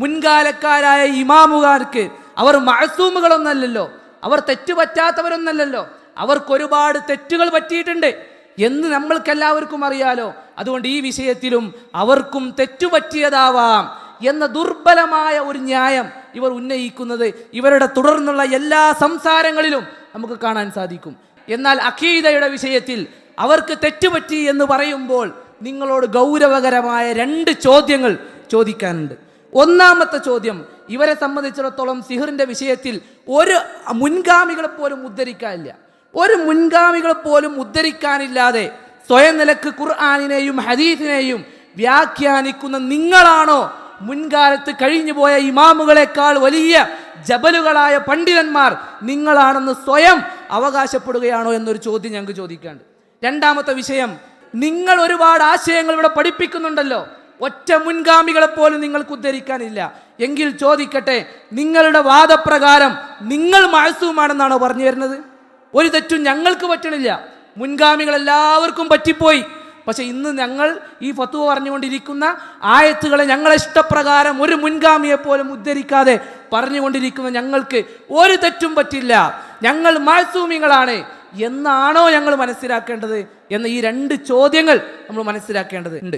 മുൻകാലക്കാരായ ഇമാമുകാർക്ക് അവർ മഴസൂമുകളൊന്നല്ലല്ലോ അവർ തെറ്റ് പറ്റാത്തവരൊന്നല്ലല്ലോ അവർക്ക് ഒരുപാട് തെറ്റുകൾ പറ്റിയിട്ടുണ്ട്. എന്ന് നമ്മൾക്കെല്ലാവർക്കും അറിയാലോ അതുകൊണ്ട് ഈ വിഷയത്തിലും അവർക്കും തെറ്റുപറ്റിയതാവാം എന്ന ദുർബലമായ ഒരു ന്യായം ഇവർ ഉന്നയിക്കുന്നത് ഇവരുടെ തുടർന്നുള്ള എല്ലാ സംസാരങ്ങളിലും നമുക്ക് കാണാൻ സാധിക്കും. എന്നാൽ അഖീദയുടെ വിഷയത്തിൽ അവർക്ക് തെറ്റുപറ്റി എന്ന് പറയുമ്പോൾ നിങ്ങളോട് ഗൗരവകരമായ രണ്ട് ചോദ്യങ്ങൾ ചോദിക്കാനുണ്ട്. ഒന്നാമത്തെ ചോദ്യം ഇവരെ സംബന്ധിച്ചിടത്തോളം സിഹിറിന്റെ വിഷയത്തിൽ ഒരു മുൻഗാമികളെ പോലും ഉദ്ധരിക്കാനില്ല. ഒരു മുൻഗാമികളെ പോലും ഉദ്ധരിക്കാനില്ലാതെ സ്വയം നിലയ്ക്ക് ഖുർആാനിനെയും ഹദീഫിനെയും വ്യാഖ്യാനിക്കുന്ന നിങ്ങളാണോ? മുൻകാലത്ത് കഴിഞ്ഞുപോയ ഇമാമുകളെക്കാൾ വലിയ ജബലുകളായ പണ്ഡിതന്മാർ നിങ്ങളാണെന്ന് സ്വയം അവകാശപ്പെടുകയാണോ എന്നൊരു ചോദ്യം ഞങ്ങൾക്ക് ചോദിക്കാണ്ട് രണ്ടാമത്തെ വിഷയം നിങ്ങൾ ഒരുപാട് ആശയങ്ങൾ ഇവിടെ പഠിപ്പിക്കുന്നുണ്ടല്ലോ. ഒറ്റ മുൻഗാമികളെപ്പോലും നിങ്ങൾക്ക് ഉദ്ധരിക്കാനില്ല. എങ്കിൽ ചോദിക്കട്ടെ നിങ്ങളുടെ വാദപ്രകാരം നിങ്ങൾ മാസവുമാണെന്നാണോ പറഞ്ഞു വരുന്നത്? ഒരു തെറ്റും ഞങ്ങൾക്ക് പറ്റണില്ല. മുൻഗാമികൾ എല്ലാവർക്കും പറ്റിപ്പോയി. പക്ഷെ ഇന്ന് ഞങ്ങൾ ഈ ഫത്തുവ പറഞ്ഞുകൊണ്ടിരിക്കുന്ന ആയത്തുകളെ ഞങ്ങളെ ഇഷ്ടപ്രകാരം ഒരു മുൻഗാമിയെ പോലും ഉദ്ധരിക്കാതെ പറഞ്ഞുകൊണ്ടിരിക്കുന്ന ഞങ്ങൾക്ക് ഒരു തെറ്റും പറ്റില്ല. ഞങ്ങൾ മാസൂമികളാണ്. എന്നാണോ ഞങ്ങൾ മനസ്സിലാക്കേണ്ടത്? എന്ന ഈ രണ്ട് ചോദ്യങ്ങൾ നമ്മൾ മനസ്സിലാക്കേണ്ടത് ഉണ്ട്